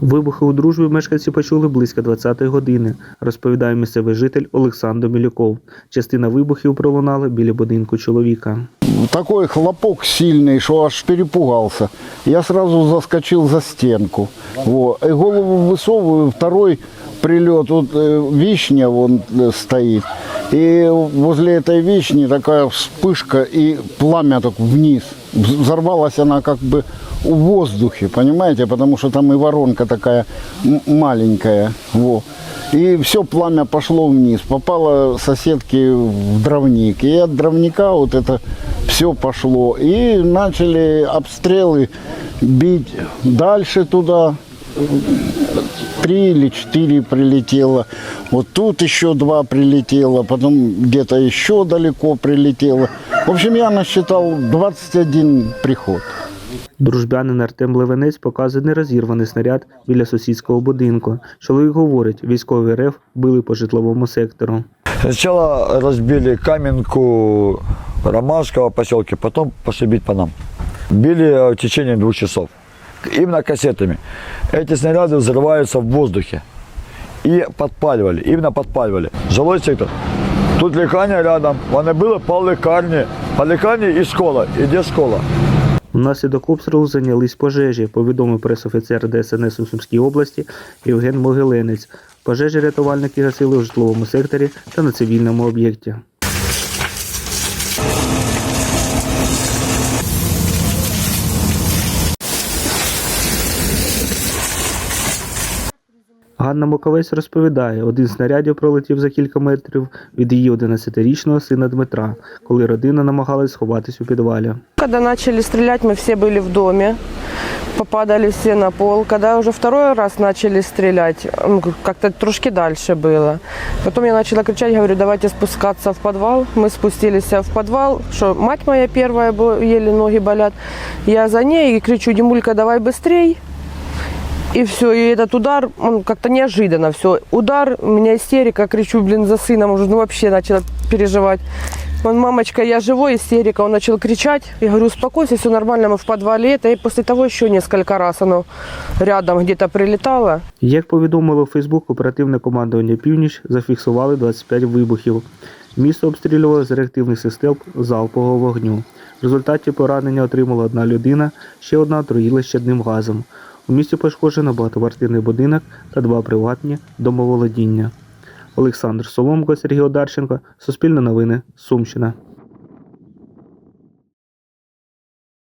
Вибухи у дружбі мешканці почули близько 20-ї години, розповідає місцевий житель Олександр Мілюков. Частина вибухів пролунала біля будинку чоловіка. Такой хлопок сильный, что аж перепугался. Я сразу заскочил за стенку. Во. И голову высовываю, второй прилет, вот э, вишня вон э, стоит. И возле этой вишни такая вспышка и пламя так вниз. Вз- Взорвалась она как бы в воздухе, понимаете, потому что там и воронка такая маленькая. Во. И все пламя пошло вниз, попало соседке в дровник. И от дровника вот это все пошло. И начали обстрелы бить дальше туда. Три или четыре прилетело. Вот тут еще два прилетело, потом где-то еще далеко прилетело. В общем, я насчитал 21 приход. Дружбянин Артем Левенець показує нерозірваний снаряд біля сусідського будинку. Чоловік говорить, військові РФ били по житловому сектору. Сначала разбили Каменку Ромашково поселке, потом пошли бить по нам. Били э, в течение двух часов. Именно кассетами. Эти снаряды взрываются в воздухе. И подпаливали, именно подпаливали. Жилой сектор. Тут лікарня рядом. Вони били по лікарні. По лікарні і школа. І де школа? Внаслідок обстрілу зайнялись пожежі, повідомив пресофіцер ДСНС у Сумській області Євген Могиленець. Пожежі рятувальники гасили в житловому секторі та на цивільному об'єкті. Ганна Моковець розповідає, один з снарядів пролетів за кілька метрів від її 11-річного сина Дмитра, коли родина намагалась сховатись у підвалі. Когда начали стрелять, мы все были в доме, попадали все на пол. Когда уже второй раз начали стрелять, ну, как-то трошки дальше было. Потом я начала кричать, говорю, давайте спускаться в подвал. Мы спустились в подвал, что мать моя первая, бо- еле ноги болят. Я за ней и кричу, Димулька, давай быстрей. И все, и этот удар, он как-то неожиданно все. Удар, у меня истерика, кричу, блин, за сыном уже, ну вообще начала переживать. Он, мамочка, я живой, истерика. Он начал кричать. Я говорю, успокойся, все нормально, мы в подвале. Это и после того еще несколько раз оно рядом где-то прилетало. Як повідомило у Фейсбук, оперативне командування Північ зафіксували 25 вибухів. Місто обстрілювали з реактивних систем залпового вогню. В результаті поранення отримала одна людина, ще одна отруїлась щадним газом. У місті пошкоджено багатоквартирний будинок та два приватні домоволодіння. Олександр Соломко, Сергій Одарченко, Суспільне новини, Сумщина.